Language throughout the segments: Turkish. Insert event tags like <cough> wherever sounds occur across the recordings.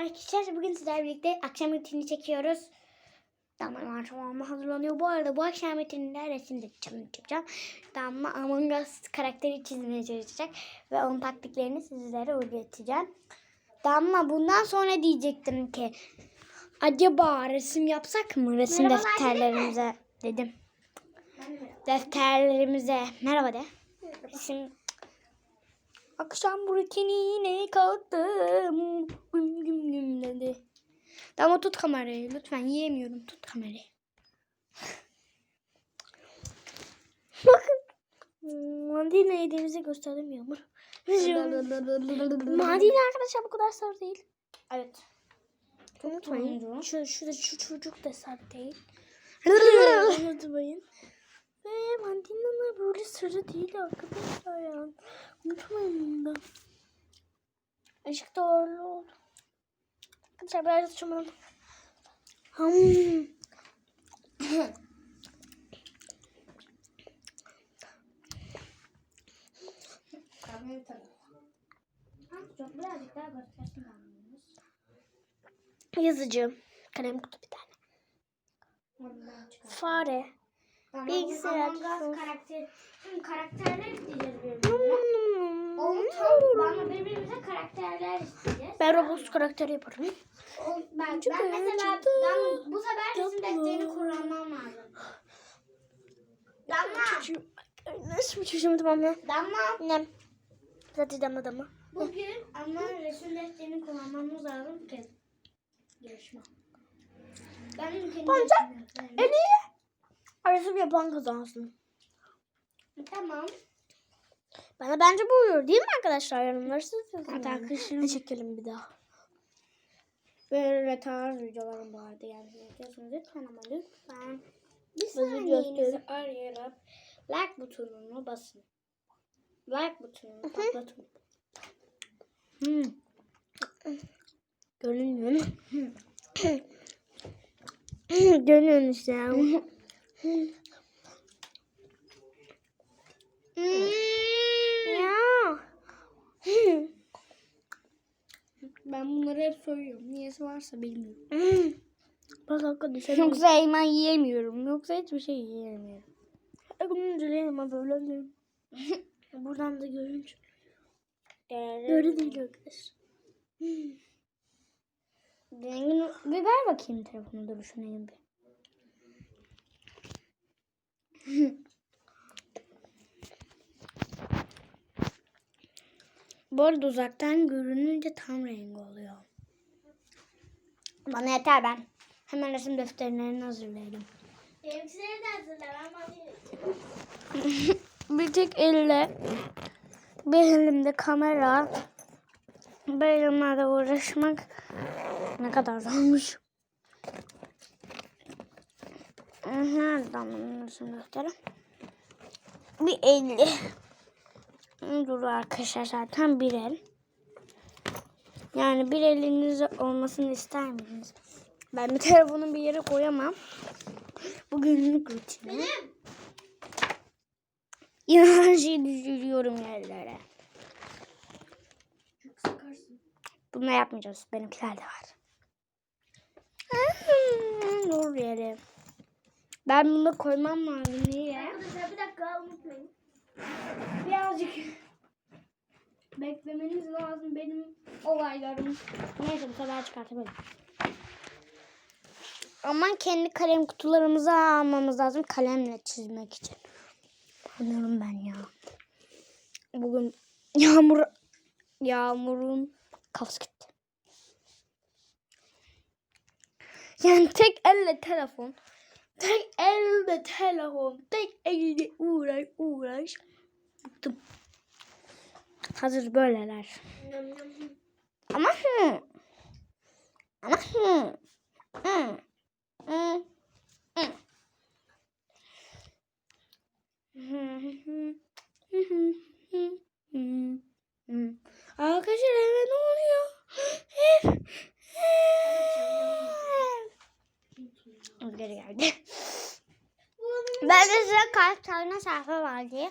arkadaşlar. Bugün sizlerle birlikte akşam rutinini çekiyoruz. Damla tamam hazırlanıyor. Bu arada bu akşam rutininde resim de challenge yapacağım. Damla Among Us karakteri çizmeye çalışacak. Ve onun taktiklerini sizlere öğreteceğim. Damla bundan sonra diyecektim ki acaba resim yapsak mı? Resim Merhabalar, defterlerimize dedim. Defterlerimize merhaba de. Resim Akşam rutinine kalktım. Tamam tut kamerayı. Lütfen yiyemiyorum. Tut kamerayı. <laughs> Bakın. Mandalina yediğimizi gösterdim Yağmur. <laughs> Mandalina arkadaşlar bu kadar sarı değil. Evet. Unutmayın. Şu, şu, şu çocuk da sarı değil. <laughs> Unutmayın. Ve mandalina böyle sarı değil arkadaşlar ya. Unutmayın bunu da. Işık doğru oldu. Arkadaşlar biraz açamadım. Hmm. Yazıcı. Kalem kutu bir tane. Fare. Tamam, Bilgisayar, telefon. karakter. Şimdi karakterler isteyeceğiz birbirimize. Onu toplamla birbirimize karakterler isteyeceğiz. Ben Roblox karakteri yaparım. O, ben, Çok ben mesela eğlenceli. ben bu sefer resim defterini kullanmam lazım. Damla. Nasıl bir çocuğum tamam ya? Damla. Nem. Zaten damla damla. Bugün ama resim defterini kullanmamız lazım ki yarışma. Ben kendi Bence. En iyi. Resim yapan kazansın. Tamam. Bana bence bu uyuyor değil mi arkadaşlar? Yorumları siz yazın. Hatta kışın- çekelim bir daha. Böyle tarz videolarım vardı yani. Yapıyorsunuz lütfen ama lütfen. Bir saniyenizi arayarak like butonuna basın. Like butonuna patlatın. Hmm. Görünmüyor? <clears throat> Görünüyor işte ya. ya. Ben bunları hep soruyorum. Niyesi varsa bilmiyorum. <laughs> Bak arkadaşlar. Yoksa elma yiyemiyorum. Yoksa hiçbir şey yiyemiyorum. Görünce ama böyle değil. <laughs> Buradan da görünce. Böyle değil arkadaşlar. <laughs> Bir ver bakayım telefonu duruşuna bir. Bu arada uzaktan görününce tam rengi oluyor. Bana yeter ben. Hemen resim defterlerini hazırlayalım. Benimkileri de hazırlar ama <laughs> Bir tek elle, bir elimde kamera, bir elimle uğraşmak ne kadar zormuş. Nerede damlanın resim defteri? Bir elli. Dur arkadaşlar zaten bir el. Yani bir eliniz olmasını ister misiniz? Ben bir telefonu bir yere koyamam. Bugünlük rutinim. Yine her şeyi düşürüyorum yerlere. Bunu yapmayacağız. Benimkiler de var. Dur yere. Ben bunu koymam lazım. Niye? Bir dakika unutmayın. Birazcık beklemeniz lazım benim olaylarım. Neyse bu sefer çıkartamadım. Aman kendi kalem kutularımızı almamız lazım kalemle çizmek için. Anlıyorum ben ya. Bugün yağmur yağmurun kafası gitti. Yani tek elle telefon. Tek elde telefon. Tek elde uğraş uğraş. Bıktım. Hazır böyleler. Ama hı. Ama hı. Hı. Hı. Hı. Arkadaşlar eve ne oluyor? Ev. Ev. Geri geldi. Ben de size kaç tane sayfa var diye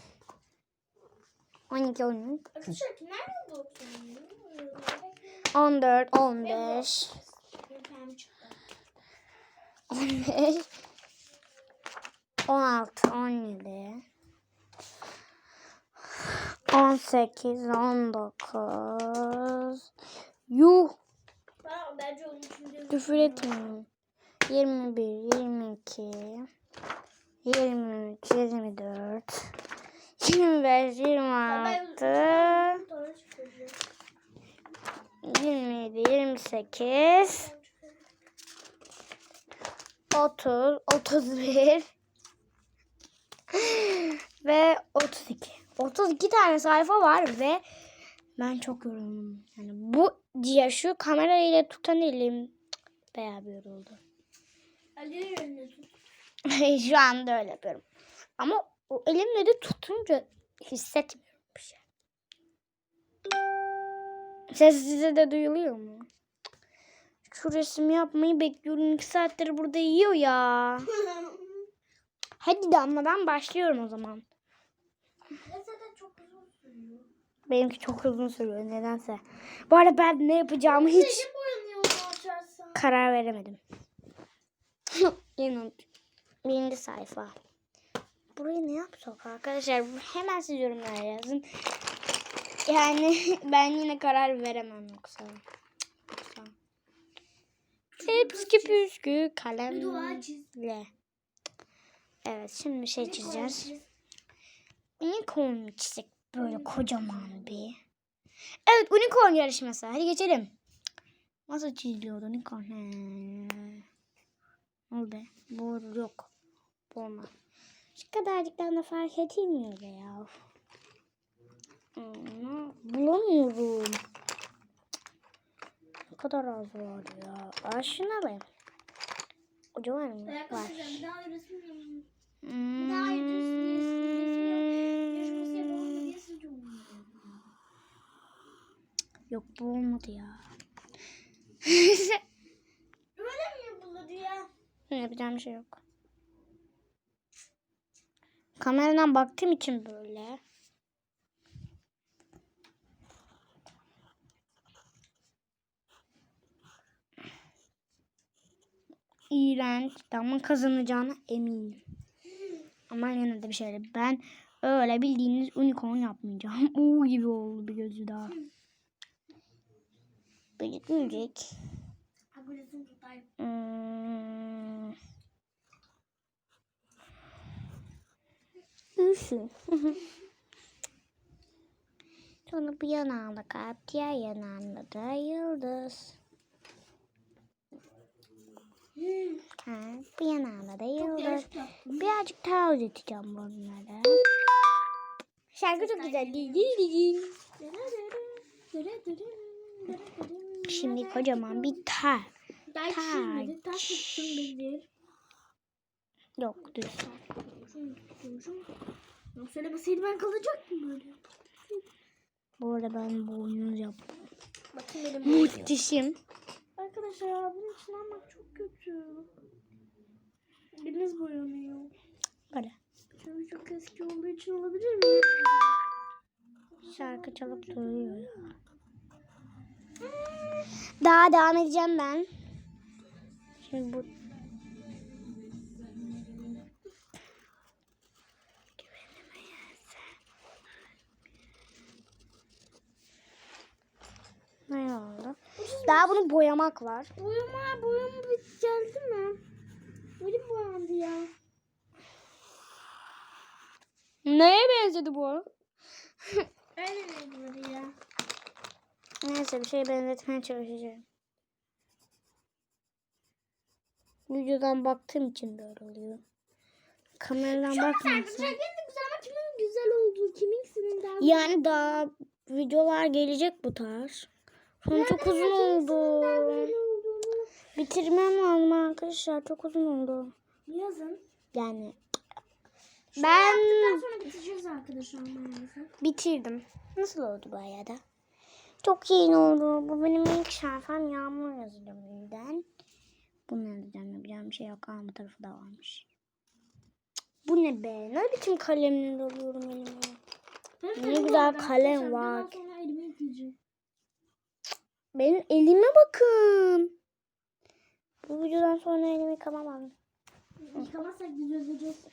12, 13, Arkadaşlar nerede oturuyor? 14, 15, Benim çıktı. 15, 16, 17, 18, 19, yuh! Küfür etmiyorum. 21, 22, 23, 24, 25, 26, 27, 28, 30, 31 ve 32. 32 tane sayfa var ve ben çok yoruldum. Yani bu diye şu kamerayla tutan elim bayağı bir yoruldu. <laughs> Şu anda öyle yapıyorum. Ama o elimle de tutunca hissetmiyorum bir şey. Ses size de duyuluyor mu? Şu resim yapmayı bekliyorum. 2 saattir burada yiyor ya. <laughs> Hadi damladan başlıyorum o zaman. Çok. Benimki çok uzun sürüyor nedense. Bu arada ben ne yapacağımı hiç karar veremedim. Yine unut- Birinci sayfa. Burayı ne yapsak arkadaşlar? Hemen siz yorumlara yazın. Yani <laughs> ben yine karar veremem yoksa. Yoksa. Hepsi püskü kalemle. Evet şimdi bir şey çizeceğiz. Unicorn çizecek böyle kocaman bir. Evet unicorn yarışması. Hadi geçelim. Nasıl çiziliyordu unicorn? He. Oldu? Bu yok. Şu kadarcıktan da fark edilmiyor ya. Hmm, Bulamıyorum. Ne kadar az var ya. Aa şuna bak. Koca var mı? Var. Hmm. Umuyorum. Yok bu olmadı ya. Öyle mi yapılır ya? Yapacağım şey yok. Kameradan baktığım için böyle. İğrenç ama kazanacağına eminim. Ama yine de bir şey değil. Ben öyle bildiğiniz unicorn yapmayacağım. <laughs> U gibi oldu bir gözü daha. Resim tutayım. Hmm. Üfü. Sonra bir yanağında kalp, diğer yanağında da yıldız. Kalp, bir yanağında da yıldız. Birazcık daha uzatacağım bunları. Şarkı çok güzel. Şimdi kocaman bir tar. Taş. Yok düz. Yok söylemeseydi ben kalacaktım böyle. Bu arada ben bu oyunu yaptım. Bakın benim. Muhteşem. Arkadaşlar ya bunun için almak çok kötü. Biriniz boyanıyor. Böyle. Çünkü çok eski olduğu için olabilir mi? Şarkı çalıp duruyor ya. Daha devam edeceğim ben. Şimdi bu Ne oldu? Daha bunu boyamak var. Boyama boyama bit geldi mi? Benim boyandı ya. Neye benzedi bu? <laughs> Öyle miydi ya? Neyse bir şey benzetmeye çalışacağım. Videodan baktığım için böyle oluyor. Kameradan ama kimin güzel olduğu, kiminkisinin daha Yani daha videolar gelecek bu tarz. Sonra çok uzun oldu. Bitirmem lazım arkadaşlar. Çok uzun oldu. Yazın. Yani Ben... ben sonra bitireceğiz arkadaşlar maalesef. bitirdim. Nasıl oldu bu arada? Çok iyi oldu. Bu benim ilk şarkım Yağmur yüzden. Bunu yazacağım. Yapacağım bir şey yok. Ama bu tarafı da varmış. Bu ne be? Ne biçim kalemle alıyorum elime? Ne güzel kalem var. sonra elime yükleyeceğim. Benim elime bakın. Bu videodan sonra elimi yıkamam. Yıkamazsak biz özleyeceğiz.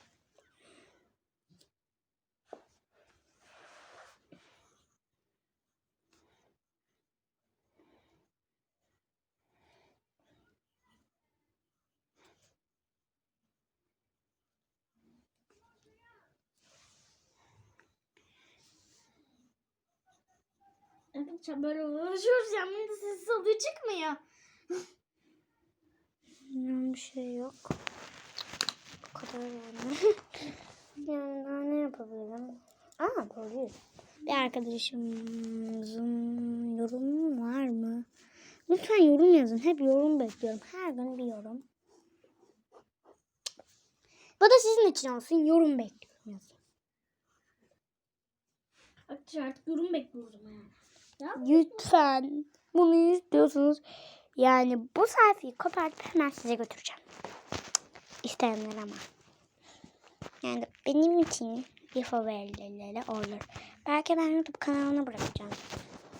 Arkadaşlar böyle uğraşıyoruz ya. Benim de sessiz olduğu çıkmıyor. Yani bir şey yok. Bu kadar yani. <laughs> yani daha ne yapabilirim? Aa doğru. Bir arkadaşımızın yorumu var mı? Lütfen yorum yazın. Hep yorum bekliyorum. Her gün bir yorum. Bu da sizin için olsun. Yorum bekliyorum yazın. Artık yorum bekliyoruz ama yani. Lütfen. Bunu istiyorsunuz. Yani bu sayfayı kopartıp hemen size götüreceğim. İsteyenler ama. Yani benim için bir favorileri olur. Belki ben YouTube kanalına bırakacağım.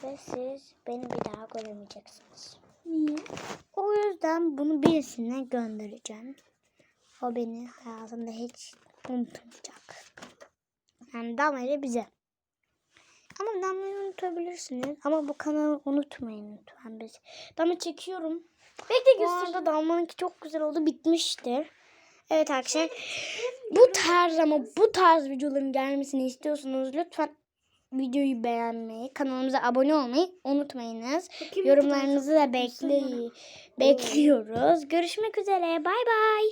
Ve siz beni bir daha göremeyeceksiniz. niye? O yüzden bunu birisine göndereceğim. O beni hayatında hiç unutmayacak. Yani Damla ile bize. Ama Damla'yı unutabilirsiniz. Ama bu kanalı unutmayın lütfen biz. Damla çekiyorum. Bekle Bu arada Damla'nınki çok güzel oldu. Bitmiştir. Evet arkadaşlar. Bu tarz ama bu tarz videoların gelmesini istiyorsanız lütfen videoyu beğenmeyi, kanalımıza abone olmayı unutmayınız. Yorumlarınızı da bekli bekliyoruz. Görüşmek üzere. Bay bay.